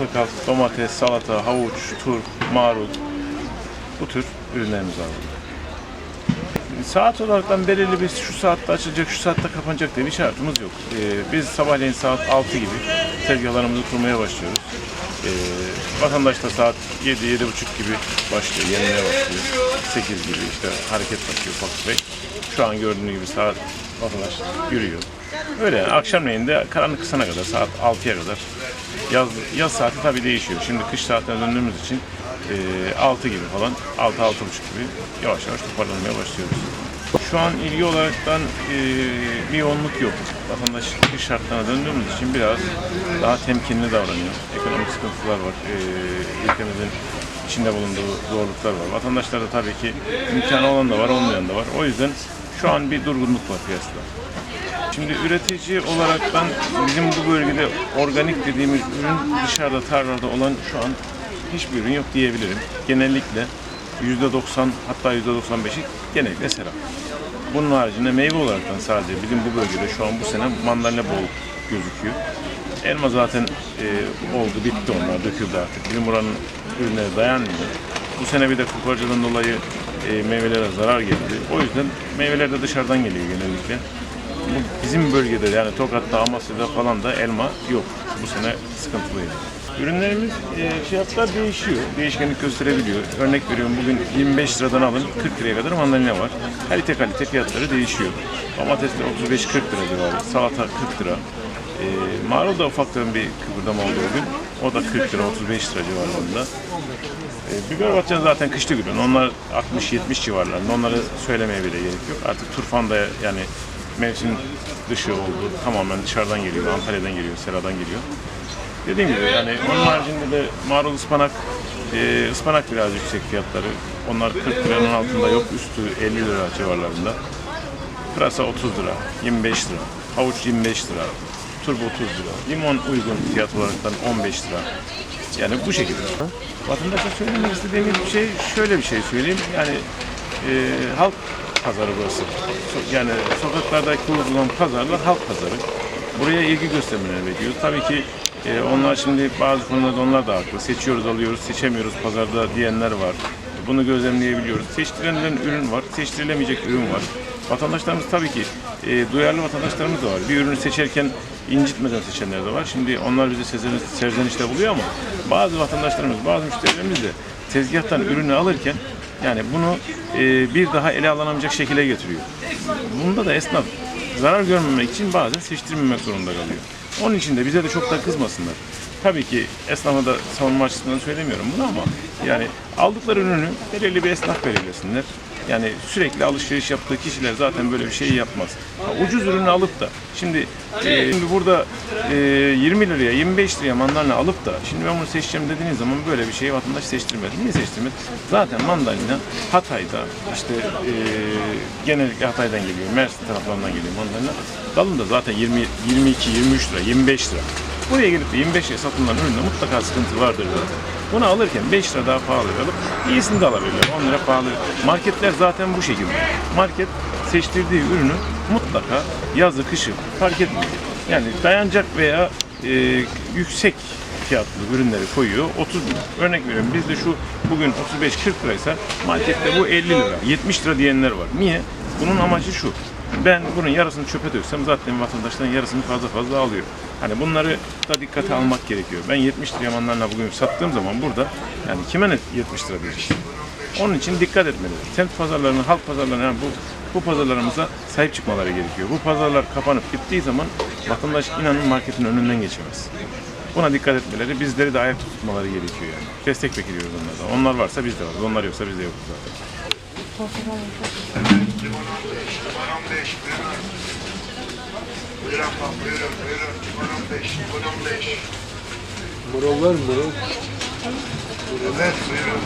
portakal, domates, salata, havuç, turp, marul bu tür ürünlerimiz var. Saat olaraktan belirli bir şu saatte açılacak, şu saatte kapanacak diye bir şartımız yok. Ee, biz sabahleyin saat 6 gibi tezgahlarımızı kurmaya başlıyoruz. Ee, vatandaş da saat 7-7.30 gibi başlıyor, yenmeye başlıyor. 8 gibi işte hareket başlıyor ufak tefek. Şu an gördüğünüz gibi saat vatandaş yürüyor. Öyle yani akşamleyin de karanlık kısana kadar saat 6'ya kadar yaz, yaz saati tabii değişiyor. Şimdi kış saatine döndüğümüz için e, 6 gibi falan 6-6.30 gibi yavaş yavaş toparlanmaya başlıyoruz. Şu an ilgi olaraktan e, bir yoğunluk yok. Vatandaş kış şartlarına döndüğümüz için biraz daha temkinli davranıyor. Ekonomik sıkıntılar var. E, ülkemizin içinde bulunduğu zorluklar var. Vatandaşlarda tabii ki imkanı olan da var, olmayan da var. O yüzden şu an bir durgunluk var piyasada. Şimdi üretici olaraktan bizim bu bölgede organik dediğimiz ürün dışarıda tarlalarda olan şu an hiçbir ürün yok diyebilirim. Genellikle %90 hatta %95'i genellikle serap. Bunun haricinde meyve olaraktan sadece bizim bu bölgede şu an bu sene mandalina bol gözüküyor. Elma zaten e, oldu, bitti onlar, döküldü artık. Bizim buranın ürünleri dayanmıyor. Bu sene bir de koparcadan dolayı e, meyvelere zarar geldi. O yüzden meyveler de dışarıdan geliyor genellikle. Bu bizim bölgede yani Tokat'ta, Amasya'da falan da elma yok. Bu sene sıkıntılıydı. Ürünlerimiz e, fiyatlar değişiyor. Değişkenlik gösterebiliyor. Örnek veriyorum bugün 25 liradan alın 40 liraya kadar mandalina var. Kalite kalite fiyatları değişiyor. Domatesler 35-40 lira civarı. Salata 40 lira. E, marul da ufaktan bir kıpırdama oldu bugün. O da 40 lira 35 lira civarlarında. E, biber patlıcan zaten kışlık ürün. Onlar 60-70 civarlarında. Onları söylemeye bile gerek yok. Artık turfan da yani mevsim dışı oldu. Tamamen dışarıdan geliyor. Antalya'dan geliyor, Sera'dan geliyor. Dediğim gibi yani onun haricinde de marul ıspanak, e, ıspanak biraz yüksek fiyatları. Onlar 40 liranın altında yok, üstü 50 lira civarlarında. Pırasa 30 lira, 25 lira, havuç 25 lira, turbo 30 lira, limon uygun fiyat olaraktan 15 lira. Yani bu şekilde. Vatandaşa söylemek istediğimiz bir şey şöyle bir şey söyleyeyim. Yani e, halk pazarı burası. Yani sokaklarda kurulan pazarlar halk pazarı. Buraya ilgi göstermeleri bekliyoruz. Tabii ki e, onlar şimdi bazı konularda onlar da haklı. Seçiyoruz, alıyoruz, seçemiyoruz pazarda diyenler var. Bunu gözlemleyebiliyoruz. Seçtirilen ürün var, seçtirilemeyecek ürün var. Vatandaşlarımız tabii ki e, duyarlı vatandaşlarımız da var. Bir ürünü seçerken incitmeden seçenler de var. Şimdi onlar bizi serzeniş, serzenişte buluyor ama bazı vatandaşlarımız, bazı müşterilerimiz de tezgahtan ürünü alırken yani bunu e, bir daha ele alınamayacak şekilde getiriyor. Bunda da esnaf zarar görmemek için bazen seçtirmemek zorunda kalıyor. Onun için de bize de çok da kızmasınlar. Tabii ki esnafa da savunma açısından söylemiyorum bunu ama yani aldıkları ürünü belirli bir esnaf belirlesinler. Yani sürekli alışveriş yaptığı kişiler zaten böyle bir şey yapmaz. Ha, ucuz ürünü alıp da şimdi, e, şimdi burada e, 20 liraya 25 liraya mandalina alıp da şimdi ben bunu seçeceğim dediğiniz zaman böyle bir şeyi vatandaş seçtirmez. Niye seçtirmez? Zaten mandalina Hatay'da işte e, genellikle Hatay'dan geliyor. Mersin taraflarından geliyor mandalina. Dalın da zaten 20, 22, 23 lira, 25 lira. Buraya gelip de 25 liraya satılan üründe mutlaka sıkıntı vardır zaten. Bunu alırken 5 lira daha pahalı alıp iyisini de alabilirler. 10 lira pahalı. Marketler zaten bu şekilde. Market seçtirdiği ürünü mutlaka yazı kışı fark etmiyor. Yani dayanacak veya e, yüksek fiyatlı ürünleri koyuyor. 30 lira. Örnek veriyorum bizde şu bugün 35-40 liraysa markette bu 50 lira, 70 lira diyenler var. Niye? Bunun amacı şu. Ben bunun yarısını çöpe döksem zaten vatandaşların yarısını fazla fazla alıyor. Hani bunları da dikkate almak gerekiyor. Ben 70 liraya mandalina bugün sattığım zaman burada yani kime ne 70 lira diyecek? Onun için dikkat etmeliler. Semt pazarlarına, halk pazarlarına yani bu bu pazarlarımıza sahip çıkmaları gerekiyor. Bu pazarlar kapanıp gittiği zaman vatandaş inanın marketin önünden geçemez. Buna dikkat etmeleri, bizleri de ayakta tutmaları gerekiyor yani. Destek bekliyoruz onlardan. Onlar varsa biz de varız. Onlar yoksa biz de yokuz zaten portakal çok güzel. Limonum beş, limonum beş, buyurun. Buyurun bak, buyurun, buyurun. Limonum beş, limonum beş. Marul var mı marul? Evet, buyurun.